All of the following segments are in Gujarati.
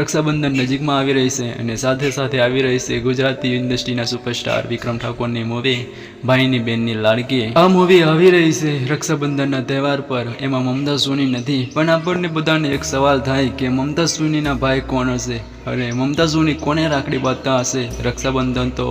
રક્ષાબંધન નજીકમાં આવી રહી છે અને સાથે સાથે આવી રહી છે ગુજરાતી ઇન્ડસ્ટ્રીના સુપરસ્ટાર વિક્રમ ઠાકોરની મૂવી ભાઈની બેનની લાડકી. આ મૂવી આવી રહી છે રક્ષાબંધનના તહેવાર પર. એમાં મમતા સોની નથી, પણ આપણને બધાને એક સવાલ થાય કે મમતા સોનીના ભાઈ કોણ હશે? અને મમતા સોની કોને રાખડી બાંધતા હશે? રક્ષાબંધન તો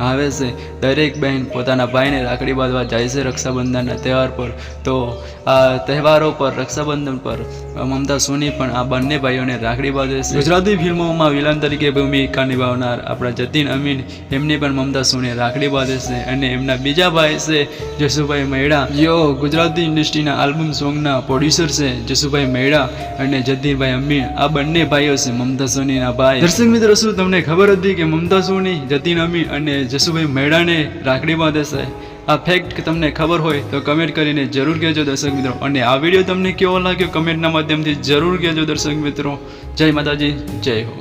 આવે છે. દરેક બહેન પોતાના ભાઈને રાખડી બાંધવા જાય છે રક્ષાબંધનના તહેવાર પર. તો આ તહેવારો પર, રક્ષાબંધન પર, મમતા સોની પણ આ બંને ભાઈઓને રાખડી બાંધે છે. ગુજરાતી ફિલ્મોમાં વિલન તરીકે ભૂમિકા નિભાવનાર આપણા જતીન અમીન, એમની પણ મમતા સોને રાખડી બાંધે છે અને એમના બીજા ભાઈ છે જસુભાઈ મહેડા જેઓ ગુજરાતી ઇન્ડસ્ટ્રીના આલ્બમ સોંગના પ્રોડ્યુસર છે જસુભાઈ મહેડા અને જતીનભાઈ અમીન. આ બંને ભાઈઓ છે મમતા સોનીના ભાઈ. દર્શક મિત્રો, શું તમને ખબર હતી કે મમતા સોની, જતીન અમીન અને જસુભાઈ મહેડાને રાખડી બાંધે છે? આ ફેક્ટ તમને ખબર હોય તો કમેન્ટ કરીને જરૂર કહેજો દર્શક મિત્રો. અને આ વીડિયો તમને કેવો લાગ્યો કમેન્ટના માધ્યમથી જરૂર કહેજો દર્શક મિત્રો. જય માતાજી, જય હો.